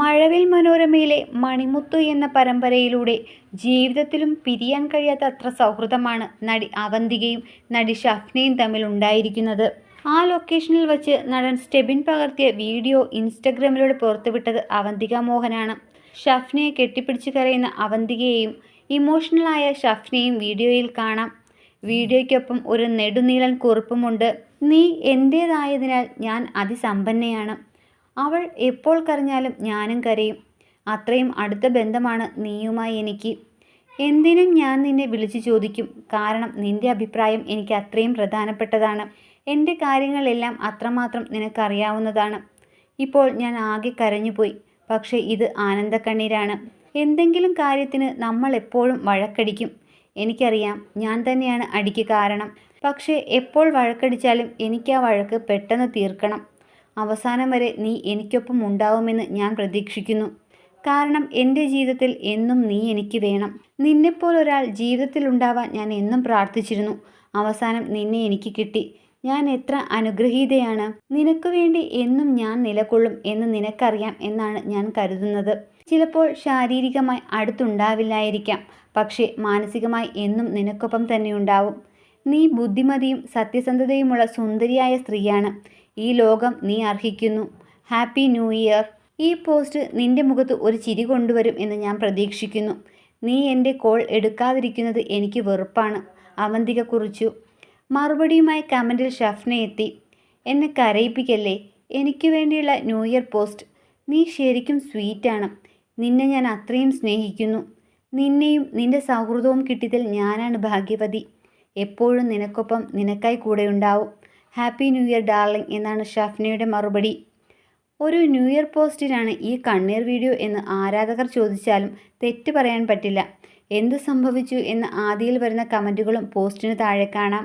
മഴവിൽ മനോരമയിലെ മണിമുത്തു എന്ന പരമ്പരയിലൂടെ ജീവിതത്തിലും പിരിയാൻ കഴിയാത്ത അത്ര സൗഹൃദമാണ് നടി അവന്തികയും നടി ഷഫ്നയും തമ്മിൽ ഉണ്ടായിരിക്കുന്നത്. ആ ലൊക്കേഷനിൽ വച്ച് നടൻ സ്റ്റെബിൻ പകർത്തിയ വീഡിയോ ഇൻസ്റ്റഗ്രാമിലൂടെ പുറത്തുവിട്ടത് അവന്തിക മോഹനാണ്. ഷഫ്നയെ കെട്ടിപ്പിടിച്ച് കരയുന്ന അവന്തികയെയും ഇമോഷണലായ ഷഫ്നയും വീഡിയോയിൽ കാണാം. വീഡിയോയ്ക്കൊപ്പം ഒരു നെടുനീളൻ കുറിപ്പുമുണ്ട്. നീ എന്റേതായതിനാൽ ഞാൻ അതിസമ്പന്നയാണ്. അവൾ എപ്പോൾ കരഞ്ഞാലും ഞാനും കരയും. അത്രയും അടുത്ത ബന്ധമാണ് നീയുമായി എനിക്ക്. എന്തിനും ഞാൻ നിന്നെ വിളിച്ചു ചോദിക്കും. കാരണം നിന്റെ അഭിപ്രായം എനിക്ക് അത്രയും പ്രധാനപ്പെട്ടതാണ്. എന്റെ കാര്യങ്ങളെല്ലാം അത്രമാത്രം നിനക്കറിയാവുന്നതാണ്. ഇപ്പോൾ ഞാൻ ആകെ കരഞ്ഞുപോയി. പക്ഷേ ഇത് ആനന്ദക്കണ്ണീരാണ്. എന്തെങ്കിലും കാര്യത്തിന് നമ്മൾ എപ്പോഴും വഴക്കടിക്കും. എനിക്കറിയാം ഞാൻ തന്നെയാണ് അടിക്ക് കാരണം. പക്ഷേ എപ്പോൾ വഴക്കടിച്ചാലും എനിക്ക് ആ വഴക്ക് പെട്ടെന്ന് തീർക്കണം. അവസാനം വരെ നീ എനിക്കൊപ്പം ഉണ്ടാവുമെന്ന് ഞാൻ പ്രതീക്ഷിക്കുന്നു. കാരണം എന്റെ ജീവിതത്തിൽ എന്നും നീ എനിക്ക് വേണം. നിന്നെപ്പോലൊരാൾ ജീവിതത്തിൽ ഉണ്ടാവാൻ ഞാൻ എന്നും പ്രാർത്ഥിച്ചിരുന്നു. അവസാനം നിന്നെ എനിക്ക് കിട്ടി. ഞാൻ എത്ര അനുഗ്രഹീതയാണ്. നിനക്ക് വേണ്ടി എന്നും ഞാൻ നിലകൊള്ളും എന്ന് നിനക്കറിയാം എന്നാണ് ഞാൻ കരുതുന്നത്. ചിലപ്പോൾ ശാരീരികമായി അടുത്തുണ്ടാവില്ലായിരിക്കാം. പക്ഷേ മാനസികമായി എന്നും നിനക്കൊപ്പം തന്നെ ഉണ്ടാവും. നീ ബുദ്ധിമതിയും സത്യസന്ധതയുമുള്ള സുന്ദരിയായ സ്ത്രീയാണ്. ഈ ലോകം നീ അർഹിക്കുന്നു. Happy new year. ഈ പോസ്റ്റ് നിന്റെ മുഖത്ത് ഒരു ചിരി കൊണ്ടുവരും എന്ന് ഞാൻ പ്രതീക്ഷിക്കുന്നു. നീ എന്റെ കോൾ എടുക്കാതിരിക്കുന്നത് എനിക്ക് വെറുപ്പാണ്. അവന്തിക കുറിച്ചു. മറുപടിയുമായി കമന്റിൽ ഷഫ്ന എത്തി. എന്നെ കരയിപ്പിക്കല്ലേ? എനിക്ക് വേണ്ടിയുള്ള ന്യൂ ഇയർ പോസ്റ്റ്. നീ ശരിക്കും സ്വീറ്റാണ്. നിന്നെ ഞാൻ അത്രയും സ്നേഹിക്കുന്നു. നിന്നെയും നിന്റെ സൗഹൃദവും കിട്ടിയതിൽ ഞാനാണ് ഭാഗ്യവതി. എപ്പോഴും നിനക്കൊപ്പം നിനക്കായി കൂടെ ഉണ്ടാവും. ഹാപ്പി ന്യൂ ഇയർ ഡാർലിംഗ് എന്നാണ് ഷഫ്നയുടെ മറുപടി. ഒരു ന്യൂ ഇയർ പോസ്റ്റിലാണ് ഈ കണ്ണീർ വീഡിയോ എന്ന് ആരാധകർ ചോദിച്ചാലും തെറ്റ് പറയാൻ പറ്റില്ല. എന്ത് സംഭവിച്ചു എന്ന് ആദിയിൽ വരുന്ന കമന്റുകളും പോസ്റ്റിന് താഴെ കാണാം.